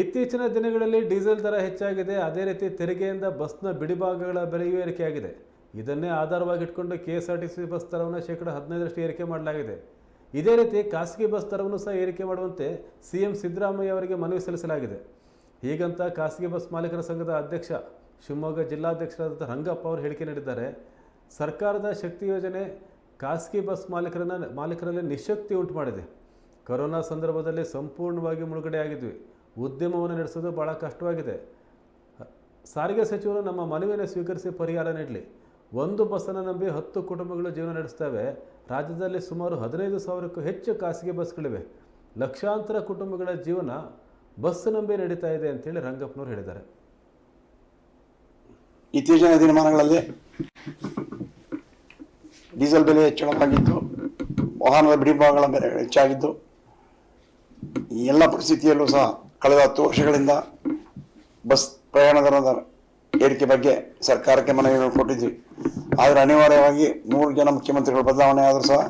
ಇತ್ತೀಚಿನ ದಿನಗಳಲ್ಲಿ ಡೀಸೆಲ್ ದರ ಹೆಚ್ಚಾಗಿದೆ. ಅದೇ ರೀತಿ ತೆರಿಗೆಯಿಂದ ಬಸ್ನ ಬಿಡಿಭಾಗಗಳ ಬೆಲೆಯೂ ಏರಿಕೆಯಾಗಿದೆ. ಇದನ್ನೇ ಆಧಾರವಾಗಿಟ್ಕೊಂಡು K S R T C bus ದರವನ್ನು ಶೇಕಡ ಹದಿನೈದರಷ್ಟು ಏರಿಕೆ ಮಾಡಲಾಗಿದೆ. ಇದೇ ರೀತಿ ಖಾಸಗಿ ಬಸ್ ದರವನ್ನು ಸಹ ಏರಿಕೆ ಮಾಡುವಂತೆ ಸಿ ಎಂ ಸಿದ್ದರಾಮಯ್ಯ ಅವರಿಗೆ ಮನವಿ ಸಲ್ಲಿಸಲಾಗಿದೆ. ಹೀಗಂತ ಖಾಸಗಿ ಬಸ್ ಮಾಲೀಕರ ಸಂಘದ ಅಧ್ಯಕ್ಷ ಶಿವಮೊಗ್ಗ ಜಿಲ್ಲಾಧ್ಯಕ್ಷರಾದ ರಂಗಪ್ಪ ಅವರು ಹೇಳಿಕೆ ನೀಡಿದ್ದಾರೆ. ಸರ್ಕಾರದ ಶಕ್ತಿ ಯೋಜನೆ ಖಾಸಗಿ ಬಸ್ ಮಾಲೀಕರನ್ನ ಮಾಲೀಕರಲ್ಲಿ ನಿಶಕ್ತಿ ಉಂಟು ಮಾಡಿದೆ. ಕೊರೋನಾ ಸಂದರ್ಭದಲ್ಲಿ ಸಂಪೂರ್ಣವಾಗಿ ಮುಳುಗಡೆಯಾಗಿದ್ವಿ. ಉದ್ಯಮವನ್ನು ನಡೆಸೋದು ಭಾಳ ಕಷ್ಟವಾಗಿದೆ. ಸಾರಿಗೆ ಸಚಿವರು ನಮ್ಮ ಮನವಿಯನ್ನು ಸ್ವೀಕರಿಸಿ ಪರಿಹಾರ ನೀಡಲಿ. ಒಂದು ಬಸ್ಸನ್ನು ನಂಬಿ ಹತ್ತು ಕುಟುಂಬಗಳು ಜೀವನ ನಡೆಸ್ತವೆ. ರಾಜ್ಯದಲ್ಲಿ ಸುಮಾರು ಹದಿನೈದು ಸಾವಿರಕ್ಕೂ ಹೆಚ್ಚು ಖಾಸಗಿ ಬಸ್ಗಳಿವೆ. ಲಕ್ಷಾಂತರ ಕುಟುಂಬಗಳ ಜೀವನ ಬಸ್ ನಂಬಿ ನಡೀತಾ ಇದೆ ಅಂತೇಳಿ ರಂಗಪ್ಪನವರು ಹೇಳಿದ್ದಾರೆ. ಇತ್ತೀಚಿನ ದಿನಮಾನಗಳಲ್ಲಿ ಡೀಸೆಲ್ ಬೆಲೆ ಹೆಚ್ಚಳವಾಗಿದ್ದು ವಾಹನದ ಬಿಡಿಭಾಗಗಳ ಬೆಲೆ ಹೆಚ್ಚಾಗಿದ್ದು. ಎಲ್ಲ ಪರಿಸ್ಥಿತಿಯಲ್ಲೂ ಸಹ ಕಳೆದ ಹತ್ತು ವರ್ಷಗಳಿಂದ ಬಸ್ ಪ್ರಯಾಣ ದರದ ಏರಿಕೆ ಬಗ್ಗೆ ಸರ್ಕಾರಕ್ಕೆ ಮನವಿಯನ್ನು ಕೊಟ್ಟಿದ್ವಿ. ಆದರೆ ಅನಿವಾರ್ಯವಾಗಿ ಮೂರು ಜನ ಮುಖ್ಯಮಂತ್ರಿಗಳು ಬದಲಾವಣೆ ಆದರೂ ಸಹ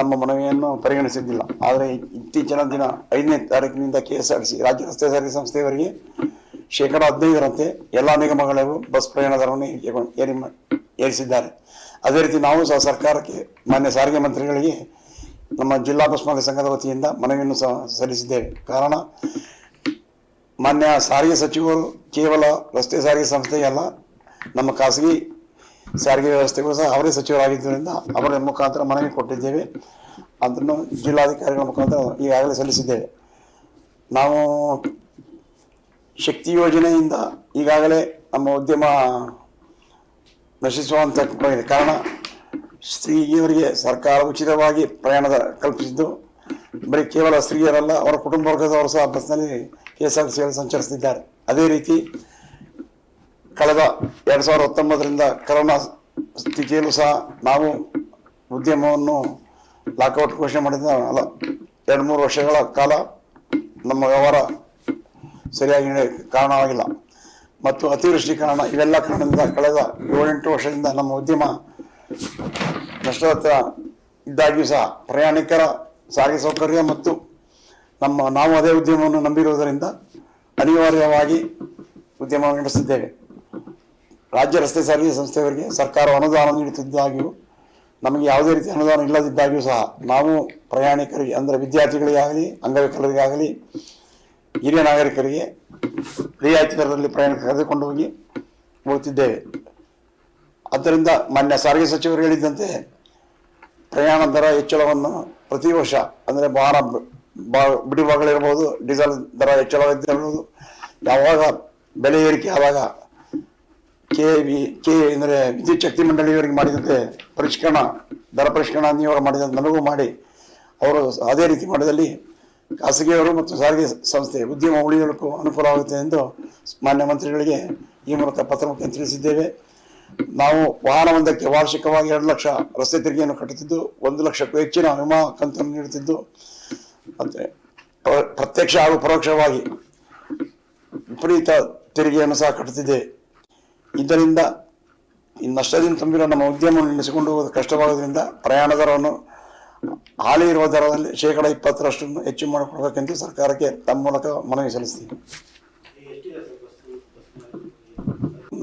ನಮ್ಮ ಮನವಿಯನ್ನು ಪರಿಗಣಿಸಿದ್ದಿಲ್ಲ. ಆದರೆ ಇತ್ತೀಚಿನ ದಿನ ಐದನೇ ತಾರೀಕಿನಿಂದ ಕೆ ಎಸ್ ಆರ್ ಸಿ ರಾಜ್ಯ ರಸ್ತೆ ಸಾರಿಗೆ ಸಂಸ್ಥೆಯವರಿಗೆ ಶೇಕಡ ಹದಿನೈದರಂತೆ ಎಲ್ಲ ನಿಗಮಗಳಿಗೂ ಬಸ್ ಪ್ರಯಾಣ ದರವನ್ನು ಏರಿ ಏರಿಸಿದ್ದಾರೆ. ಅದೇ ರೀತಿ ನಾವು ಸಹ ಸರ್ಕಾರಕ್ಕೆ ಮಾನ್ಯ ಸಾರಿಗೆ ಮಂತ್ರಿಗಳಿಗೆ ನಮ್ಮ ಜಿಲ್ಲಾ ಬಸ್ ಮಾಲೀಕ ಸಂಘದ ವತಿಯಿಂದ ಮನವಿಯನ್ನು ಸಹ ಸಲ್ಲಿಸಿದ್ದೇವೆ. ಕಾರಣ ಮಾನ್ಯ ಸಾರಿಗೆ ಸಚಿವರು ಕೇವಲ ರಸ್ತೆ ಸಾರಿಗೆ ಸಂಸ್ಥೆಯಲ್ಲ ನಮ್ಮ ಖಾಸಗಿ ಸಾರಿಗೆ ವ್ಯವಸ್ಥೆಗೂ ಸಹ ಅವರೇ ಸಚಿವರಾಗಿದ್ದರಿಂದ ಅವರ ಮುಖಾಂತರ ಮನವಿ ಕೊಟ್ಟಿದ್ದೇವೆ. ಅದನ್ನು ಜಿಲ್ಲಾಧಿಕಾರಿಗಳ ಮುಖಾಂತರ ಈಗಾಗಲೇ ಸಲ್ಲಿಸಿದ್ದೇವೆ. ನಾವು ಶಕ್ತಿ ಯೋಜನೆಯಿಂದ ಈಗಾಗಲೇ ನಮ್ಮ ಉದ್ಯಮ ನಶಿಸುವಂತ ಕಾರಣ ಸ್ತ್ರೀಯವರಿಗೆ ಸರ್ಕಾರ ಉಚಿತವಾಗಿ ಪ್ರಯಾಣದ ಕಲ್ಪಿಸಿದ್ದು ಬರೀ ಕೇವಲ ಸ್ತ್ರೀಯರಲ್ಲ, ಅವರ ಕುಟುಂಬ ವರ್ಗದವರು ಸಹ ಬಸ್ನಲ್ಲಿ ಕೆ ಎಸ್ ಆರ್ ಟಿ ಸಂಚರಿಸುತ್ತಿದ್ದಾರೆ. ಅದೇ ರೀತಿ ಕಳೆದ ಎರಡು ಸಾವಿರದ ಹತ್ತೊಂಬತ್ತರಿಂದ ಕರೋನಾ ಸ್ಥಿತಿಯಲ್ಲೂ ಸಹ ನಾವು ಉದ್ಯಮವನ್ನು ಲಾಕ್ಔಟ್ ಘೋಷಣೆ ಮಾಡಿದ ಅಲ್ಲ, ಎರಡು ಮೂರು ವರ್ಷಗಳ ಕಾಲ ನಮ್ಮ ವ್ಯವಹಾರ ಸರಿಯಾಗಿ ಕಾರಣವಾಗಿಲ್ಲ. ಮತ್ತು ಅತಿವೃಷ್ಟಿ ಕಾರಣ ಇವೆಲ್ಲ ಕಾರಣದಿಂದ ಕಳೆದ ಏಳೆಂಟು ವರ್ಷದಿಂದ ನಮ್ಮ ಉದ್ಯಮ ನಷ್ಟದ ಇದ್ದಾಗಿಯೂ ಸಹ ಪ್ರಯಾಣಿಕರ ಸಾರಿಗೆ ಸೌಕರ್ಯ ಮತ್ತು ನಮ್ಮ ನಾವು ಅದೇ ಉದ್ಯಮವನ್ನು ನಂಬಿರುವುದರಿಂದ ಅನಿವಾರ್ಯವಾಗಿ ಉದ್ಯಮ ನಡೆಸಿದ್ದೇವೆ. ರಾಜ್ಯ ರಸ್ತೆ ಸಾರಿಗೆ ಸಂಸ್ಥೆಯವರಿಗೆ ಸರ್ಕಾರ ಅನುದಾನ ನೀಡುತ್ತಿದ್ದಾಗಿಯೂ ನಮಗೆ ಯಾವುದೇ ರೀತಿ ಅನುದಾನ ಇಲ್ಲದಿದ್ದಾಗಿಯೂ ಸಹ ನಾವು ಪ್ರಯಾಣಿಕರಿಗೆ ಅಂದರೆ ವಿದ್ಯಾರ್ಥಿಗಳಿಗಾಗಲಿ, ಅಂಗವಿಕಲರಿಗಾಗಲಿ, ಹಿರಿಯ ನಾಗರಿಕರಿಗೆ ರಿಯಾಯಿತಿ ದರದಲ್ಲಿ ಪ್ರಯಾಣ ಕರೆದುಕೊಂಡು ಹೋಗಿ ಹೋಗುತ್ತಿದ್ದೇವೆ. ಆದ್ದರಿಂದ ಮಾನ್ಯ ಸಾರಿಗೆ ಸಚಿವರು ಹೇಳಿದಂತೆ ಪ್ರಯಾಣ ದರ ಹೆಚ್ಚಳವನ್ನು ಪ್ರತಿ ವರ್ಷ, ಅಂದರೆ ಭಾರ ಬಿಡಿಭಾಗಗಳಿರ್ಬೋದು ಡೀಸೆಲ್ ದರ ಹೆಚ್ಚಳವಾಗಿರ್ಬೋದು. ಯಾವಾಗ ಬೆಲೆ ಏರಿಕೆ ಆದಾಗ ಕೆ ವಿ ಕೆ ಅಂದರೆ ವಿದ್ಯುತ್ ಶಕ್ತಿ ಮಂಡಳಿಯವರಿಗೆ ಮಾಡಿದಂತೆ ಪರಿಷ್ಕರಣ, ದರ ಪರಿಷ್ಕರಣ ನೀವರು ಮಾಡಿದಂತೆ ನನಗೂ ಮಾಡಿ, ಅವರು ಅದೇ ರೀತಿ ಮಾಡಿದಲ್ಲಿ ಖಾಸಗಿಯವರು ಮತ್ತು ಸಾರಿಗೆ ಸಂಸ್ಥೆ ಉದ್ಯಮ ಉಳಿಯಲಿಕ್ಕೂ ಅನುಕೂಲವಾಗುತ್ತೆ ಎಂದು ಮಾನ್ಯ ಮಂತ್ರಿಗಳಿಗೆ ಈ ಮೂಲಕ ಪತ್ರ ತಿಳಿಸಿದ್ದೇವೆ. ನಾವು ವಾಹನವೊಂದಕ್ಕೆ ವಾರ್ಷಿಕವಾಗಿ ಎರಡು ಲಕ್ಷ ರಸ್ತೆ ತೆರಿಗೆಯನ್ನು ಕಟ್ಟುತ್ತಿದ್ದು, ಒಂದು ಲಕ್ಷಕ್ಕೂ ಹೆಚ್ಚಿನ ವಿಮಾ ಕಂತನ್ನು ನೀಡುತ್ತಿದ್ದು, ಮತ್ತೆ ಪ್ರ- ಪ್ರತ್ಯಕ್ಷ ಹಾಗೂ ಪರೋಕ್ಷವಾಗಿ ವಿಪರೀತ ತೆರಿಗೆಯನ್ನು ಸಹ ಕಟ್ಟುತ್ತಿದೆ. ಇದರಿಂದ ಈ ನಷ್ಟದಿಂದ ತುಂಬಿರೋ ನಮ್ಮ ಉದ್ಯಮವನ್ನು ನಡೆಸಿಕೊಂಡು ಹೋಗೋದು ಕಷ್ಟವಾಗೋದ್ರಿಂದ ಪ್ರಯಾಣ ದರವನ್ನು, ಹಾಲಿ ಇರುವ ದರದಲ್ಲಿ ಶೇಕಡ ಇಪ್ಪತ್ತರಷ್ಟನ್ನು ಹೆಚ್ಚು ಮಾಡಿಕೊಡ್ಬೇಕೆಂದು ಸರ್ಕಾರಕ್ಕೆ ತಮ್ಮ ಮೂಲಕ ಮನವಿ ಸಲ್ಲಿಸ್ತೀವಿ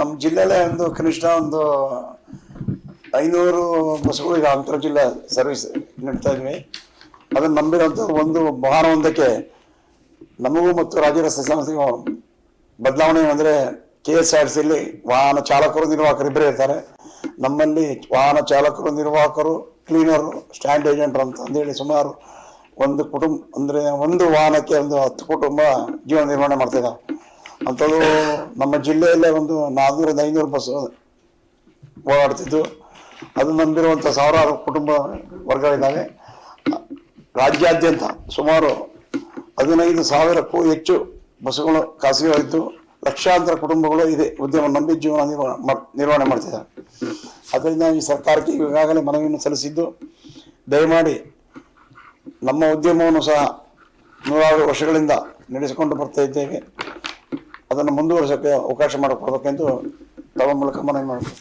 ನಮ್ಮ ಜಿಲ್ಲೆಯಲ್ಲೇ ಒಂದು ಕನಿಷ್ಠ ಒಂದು ಐನೂರು ಬಸ್ಗಳು ಈಗ ಅಂತರ ಜಿಲ್ಲಾ ಸರ್ವಿಸ್ ನೀಡ್ತಾ ಇದ್ವಿ. ಅದನ್ನು ನಂಬಿರುವಂಥ ಒಂದು ಒಂದಕ್ಕೆ ನಮಗೂ ಮತ್ತು ರಾಜ್ಯ ರಸ್ತೆ ಸಂಸ್ಥೆಗೂ ಬದಲಾವಣೆ ಅಂದರೆ ಕೆ ಎಸ್ ಆರ್ ಸಿಲಿ ವಾಹನ ಚಾಲಕರು, ನಿರ್ವಾಹಕರು ಇಬ್ಬರೇ ಇರ್ತಾರೆ. ನಮ್ಮಲ್ಲಿ ವಾಹನ ಚಾಲಕರು, ನಿರ್ವಾಹಕರು, ಕ್ಲೀನರು, ಸ್ಟ್ಯಾಂಡ್ ಏಜೆಂಟ್ರು ಅಂತ ಅಂದೇಳಿ ಸುಮಾರು ಒಂದು ಕುಟುಂಬ, ಅಂದರೆ ಒಂದು ವಾಹನಕ್ಕೆ ಒಂದು ಹತ್ತು ಕುಟುಂಬ ಜೀವನ ನಿರ್ವಹಣೆ ಮಾಡ್ತಿದ್ದಾರೆ ಅಂಥದ್ದು ನಮ್ಮ ಜಿಲ್ಲೆಯಲ್ಲೇ ಒಂದು ನಾನ್ನೂರಿಂದ ಐನೂರು ಬಸ್ ಓಡಾಡ್ತಿದ್ದು. ಅದು ನಂಬಿರುವಂಥ ಸಾವಿರಾರು ಕುಟುಂಬ ವರ್ಗಗಳಿದ್ದಾವೆ. ರಾಜ್ಯಾದ್ಯಂತ ಸುಮಾರು ಹದಿನೈದು ಸಾವಿರಕ್ಕೂ ಹೆಚ್ಚು ಬಸ್ಸುಗಳು ಖಾಸಗಿಯಾಗಿದ್ದು, ಲಕ್ಷಾಂತರ ಕುಟುಂಬಗಳು ಇದೆ. ಉದ್ಯಮ ನಂಬಿ ಜೀವನ ನಿರ್ವಹಣೆ ಮಾಡ್ತಿದ್ದಾರೆ. ಅದರಿಂದ ಈ ಸರ್ಕಾರಕ್ಕೆ ಈಗಾಗಲೇ ಮನವಿಯನ್ನು ಸಲ್ಲಿಸಿದ್ದು, ದಯಮಾಡಿ ನಮ್ಮ ಉದ್ಯಮವನ್ನು ಸಹ ನೂರಾರು ವರ್ಷಗಳಿಂದ ನಡೆಸಿಕೊಂಡು ಬರ್ತಾ ಇದ್ದೇವೆ. ಅದನ್ನು ಮುಂದುವರಿಸೋಕ್ಕೆ ಅವಕಾಶ ಮಾಡಿಕೊಡ್ಬೇಕೆಂದು ತಮ್ಮ ಮೂಲಕ ಮನವಿ ಮಾಡಬೇಕು